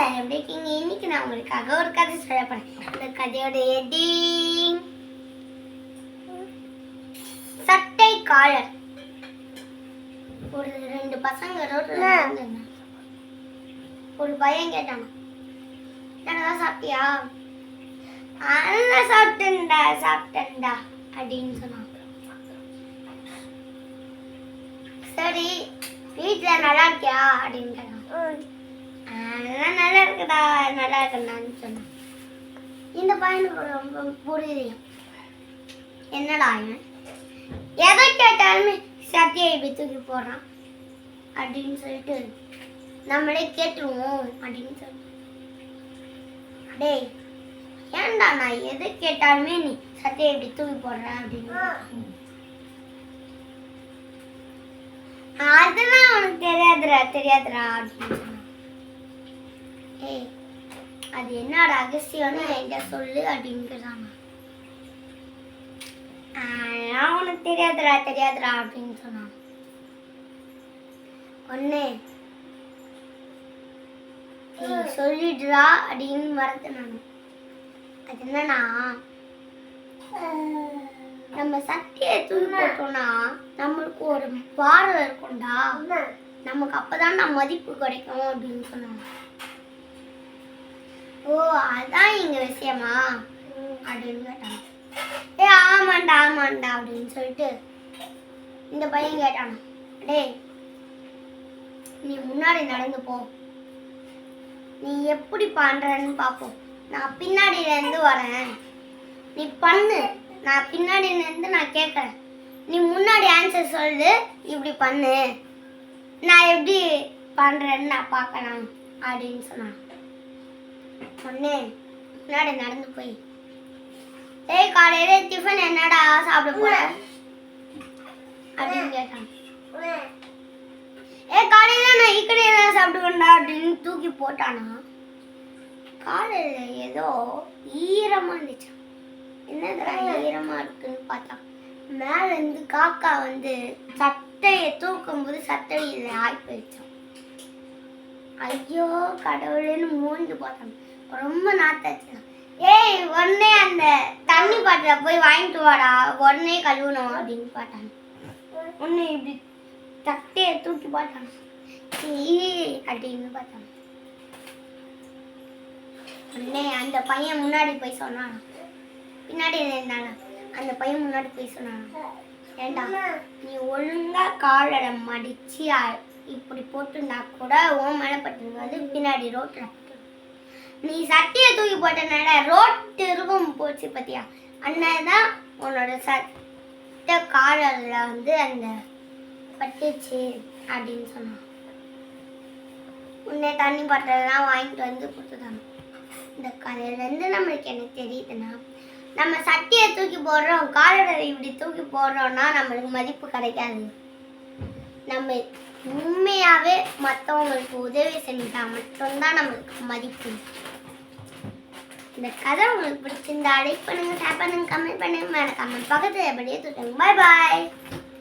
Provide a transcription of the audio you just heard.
Sir எப்படி இருக்கீங்க இன்னைக்கு நான் உங்களுக்காக ஒரு கதை சொல்ல போறேன். அந்த கதையோட எடிங் சட்டை காலர் ஒரு ரெண்டு பசங்க ரோட்ல. ஒரு பையன் கேட்டான் என்னடா சாப்பிட்டியா? நல்லா சாப்பிட்டேன்டா சாப்பிட்டேன்டா அப்படின்னு சொன்னான். சரி வீட்டுல நல்லா இருக்கியா? அப்படின்னு கேட்டான். அதெல்லாம் நல்லா இருக்குடா நல்லா இருக்குடான்னு சொன்னான். இந்த பையனுக்கு ரொம்ப புரியுது. என்னடா இவன்? எதை கேட்டாலுமே சத்தியை இப்படி தூக்கி போடுறான். அப்படின்னு சொல்லிட்டு நம்மளே கேட்டுருவோம் அப்படின்னு சொல்லிட்டு. டேய் ஏன்டா நான் எதை கேட்டாலுமே நீ சத்தியை இப்படி தூக்கி போடுற அப்படின்னு அதெல்லாம் உனக்கு தெரியாதுடா தெரியாதுடா அப்படின்னு. ஏய் அது என்ன ரகசியம்னு என்கிட்ட சொல்லு அப்படிங்கிறாங்க அதெல்லாம் உனக்கு தெரியாதுடா தெரியாதுடா அப்படின்னு சொன்னான். நீ சொல்லிடுறா அப்படின்னு மறந்து நான். அது என்னன்னா நம்ம சட்டியை தூக்கி போட்டோம்னா நம்மளுக்கு ஒரு பார்வை இருக்கும்டா. நமக்கு அப்பதான் நம்ம மதிப்பு கிடைக்கும் அப்படின்னு சொன்னாங்க ஓ அதான் எங்க விஷயமா? அப்படின்னு கேட்டான். ஏ ஆமாண்டா ஆமாண்டா அப்படின்னு சொல்லிட்டு இந்த பையன் கேட்டான். டேய் நீ முன்னாடி நடந்து போ. நீ எப்படி பண்றன்னு பார்ப்போம் நான் பின்னாடியிலேருந்து வரேன். நீ பண்ணு. நான் பின்னாடியிலேருந்து நான் கேட்குறேன். நீ முன்னாடி ஆன்சர் சொல்லு. இப்படி பண்ணு. நான் எப்படி பண்ணுறேன்னு நான் பார்க்கலாம். அப்படின்னு சொன்னான். முன்னாடி நடந்து போய். டேய் காலையில டிஃபன் என்னடா சாப்பிட போற? அப்படின்னு கேட்டான். ஏ காலையில நான் இக்கடை தான் சாப்பிடுவேன்டா அப்படின்னு தூக்கி போட்டானா? காலையில ஏதோ ஈரமா இருந்துச்சு என்னதுடா ஈரமா இருக்குன்னு பார்த்தா மேல இருந்து காக்கா வந்து சட்டையை தூக்கும்போது சட்டையில ஆய் போயிடுச்சான் ஐயோ கடவுளேன்னு மூஞ்சி பார்த்தாங்க ரொம்ப நாத்தாச்சு. ஏய் உடனே அந்த தண்ணி பாட்டில் போய் வாங்கிட்டு வாடா. உடனே கழுவணும் அப்படின்னு பாட்டாங்க. உடனே இப்படி தட்டையை தூக்கி பார்த்தாங்க அப்படின்னு பார்த்தாங்க உடனே அந்த பையன் முன்னாடி போய் சொன்னான். பின்னாடி இருந்தாங்க அந்த பையன் முன்னாடி போய் சொன்னான்? ஏண்டா நீ ஒழுங்கா காலடை மடிச்சு இப்படி போட்டுருந்தா கூட உன் மேலே பட்டிருக்காது பின்னாடி ரோட்ல. நீ சட்டியை தூக்கி போட்டனால ரோட்டு இருக்கும் போச்சு பத்தியா? அண்ணன் உன்னோட சட்ட காலரில் வந்து அந்த பட்டுச்சு அப்படின்னு சொன்னான். உன்னை தண்ணி பாட்டிலாம் வாங்கிட்டு வந்து கொடுத்துட்டாங்க இந்த கதையிலேருந்து நம்மளுக்கு என்ன தெரியுதுன்னா நம்ம சட்டியை தூக்கி போடுறோம் காலரை இப்படி தூக்கி போடுறோம்னா நம்மளுக்கு மதிப்பு கிடைக்காது. நம்ம உண்மையாகவே மற்றவங்களுக்கு உதவி செஞ்சால் மட்டும்தான் நம்மளுக்கு மதிப்பு. இந்த கதை உங்களுக்கு பிடிச்சிருந்தா லைக் பண்ணுங்க ஷேர் பண்ணுங்க கமெண்ட் பண்ணுங்க. மேலே கமெண்ட் பக்கத்தில் எப்படியே தூட்டுங்க பாய் பாய்